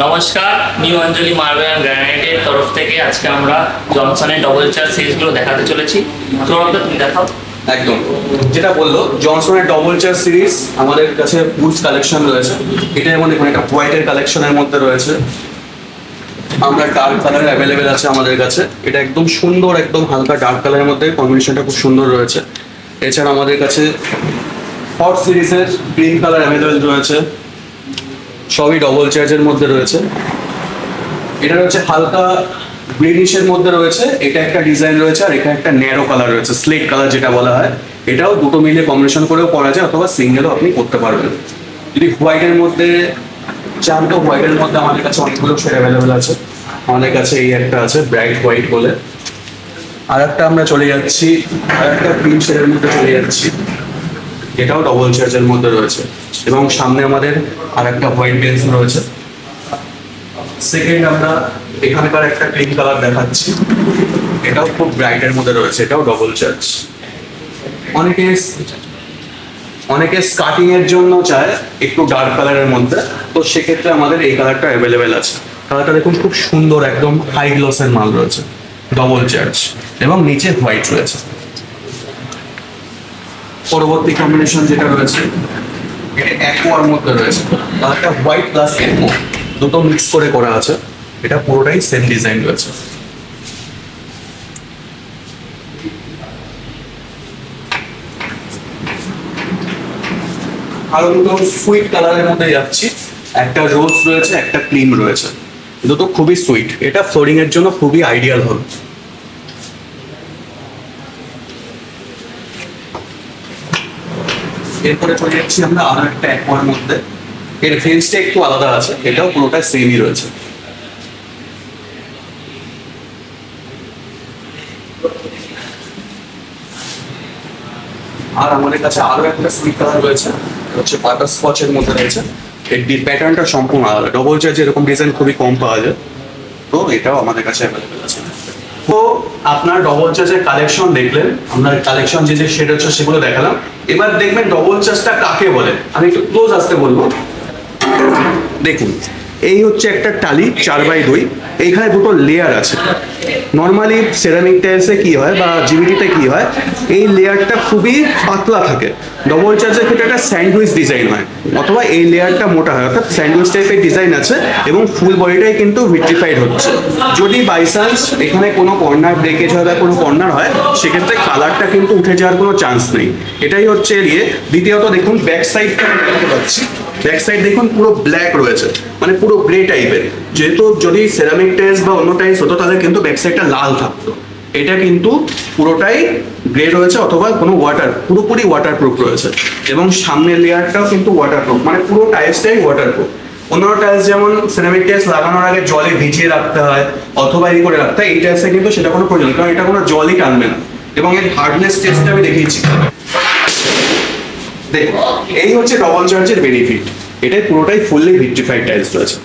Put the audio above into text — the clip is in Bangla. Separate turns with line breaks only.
নমস্কার, নিউ অঞ্জলি মার্বেল গ্রানাইটের তরফ থেকে আজকে আমরা জনসনের ডবল চার সিরিজগুলো দেখাতে চলেছি। সৌরভদা তুমি দেখাও।
একদম। যেটা বলল, জনসনের ডবল চেয়ার সিরিজ আমাদের কাছে বুটস কালেকশন রয়েছে। এটা যেমন এখানে একটা হোয়াইটের কালেকশনের মধ্যে রয়েছে। আমরা ডার্ক কালার অ্যাভেলেবেল আছে আমাদের কাছে। এটা একদম সুন্দর, একদম হালকা ডার্ক কালারের মধ্যে কম্বিনেশনটা খুব সুন্দর রয়েছে। এছাড়া আমাদের কাছে হট সিরিজের গ্রিন কালার অ্যাভেলেবেল রয়েছে। সবই ডবল চার্জের মধ্যে রয়েছে। এটা রয়েছে হালকা গ্রিনিশের মধ্যে রয়েছে। এটা একটা ডিজাইন রয়েছে আর এটা একটা ন্যারো কালার রয়েছে। স্লেট কালার যেটা বলা হয়। এটাও দুটো মিলে কম্বিনেশন করেও পরা যায় অথবা সিঙ্গেলও আপনি করতে পারবেন। যদি হোয়াইটের মধ্যে চান তো হোয়াইটের মধ্যে আমাদের কাছে অনেকগুলো শেড অ্যাভেলেবেল আছে। আমাদের কাছে এই একটা আছে ব্রাইট হোয়াইট বলে। আর একটা আমরা চলে যাচ্ছি আর একটা ক্রিম শেডের মধ্যে চলে যাচ্ছি। এটাও ডবল চার্জের মধ্যে রয়েছে। এবং সামনে আমাদের আর একটা হোয়াইট বেঞ্চ রয়েছে। সেকেন্ড আমরা এখানকার একটা ক্রিম কালার দেখাচ্ছি। এটাও খুব ব্রাইটের মধ্যে রয়েছে, এটাও ডবল চার্জ অনেকে অনেকে স্কার্টিং এর জন্য চায় একটু ডার্ক কালারের মধ্যে। তো সেক্ষেত্রে আমাদের এই কালারটা অ্যাভেলেবেল আছে। কালারটা দেখুন খুব সুন্দর, একদম হাই গ্লসের মাল রয়েছে। ডবল চার্জ এবং নিচে হোয়াইট রয়েছে। পরবর্তী কম্বিনেশন যেটা রয়েছে, এটা অ্যাকোয়ার মধ্যে রয়েছে। কালারটা হোয়াইট প্লাস অ্যাকো দুটো মিক্স করে করা আছে। এটা পুরোটাই সেম ডিজাইন রয়েছে। আরও দুটো সুইট কালারের মধ্যে যাচ্ছি। একটা রোজ রয়েছে, একটা ক্রিম রয়েছে। দুটো খুবই সুইট এটা ফ্লোরিং এর জন্য খুবই আইডিয়াল হবে। এরপরে চলে যাচ্ছি আমরা আরও একটা অ্যাকোয়ার মধ্যে। এর ফেন্সটা একটু আলাদা আছে, এটাও পুরোটা সেমই রয়েছে। আর আমাদের কাছে আরও একটা সুইট কালার রয়েছে হচ্ছে বাটার স্কচের মধ্যে রয়েছে। এর প্যাটার্নটা সম্পূর্ণ আলাদা। ডবল চার্জ এরকম ডিজাইন খুবই কম পাওয়া যায়। তো এটাও আমাদের কাছে অ্যাভেলেবেল তো আপনার ডবল চার্জের কালেকশন দেখলেন? আপনার কালেকশন যে যে শেড হচ্ছে সেগুলো দেখালাম। এবার দেখবেন ডবল চার্জটা কাকে বলে? আমি একটু ক্লোজ আসতে বলব। দেখুন এই হচ্ছে একটা টালি, চার বাই দুই। এইখানে দুটো লেয়ার আছে। নর্মালি সেরামিক টাইলসে কি হয় বা জিবিটিতে কি হয়, এই লেয়ারটা খুবই পাতলা থাকে। ডবল চার্জের ক্ষেত্রে একটা স্যান্ডউইচ ডিজাইন হয়, অথবা এই লেয়ারটা মোটা হয়, অর্থাৎ স্যান্ডউইচ টাইপের ডিজাইন আছে এবং ফুল বডিটাই কিন্তু ভিট্রিফাইড হচ্ছে। যদি বাই চান্স এখানে কোনো কর্নার ব্রেকেজ হয় বা কোনো কর্নার হয়, সেক্ষেত্রে কালারটা কিন্তু উঠে যাওয়ার কোনো চান্স নেই। এটাই হচ্ছে এর ইয়ে। দ্বিতীয়ত দেখুন ব্যাক সাইডটা দেখতে পাচ্ছি। ব্যাক সাইড দেখুন, পুরো ব্ল্যাক রয়েছে। মানে পুরো গ্রে টাইপের যেহেতু যদি সেরামিক টাইলস বা অন্য টাইলস হতো, তাহলে কিন্তু ব্যাক সাইডটা লাল থাকতো। এটা কিন্তু পুরোটাই গ্রে রয়েছে, অথবা কোনো ওয়াটার পুরোপুরি ওয়াটারপ্রুফ রয়েছে। এবং সামনের লেয়ারটাও কিন্তু ওয়াটারপ্রুফ মানে পুরো টাইলসটাই ওয়াটারপ্রুফ অন্য টাইলস যেমন সিরামিক টাইলস লাগানোর আগে জলে ভিজিয়ে রাখতে হয়, অথবা এই করে রাখতে হয়, এই টাইলসে কিন্তু সেটা কোনো প্রয়োজন কারণ এটা কোনো জলই টানবে না। এবং এর হার্ডনেস টেস্টটা আমি দেখিয়েছি। দেখুন এই হচ্ছে ডবল চার্জের বেনিফিট এটাই পুরোটাই ফুললি ভিট্রিফাইড টাইলস রয়েছে।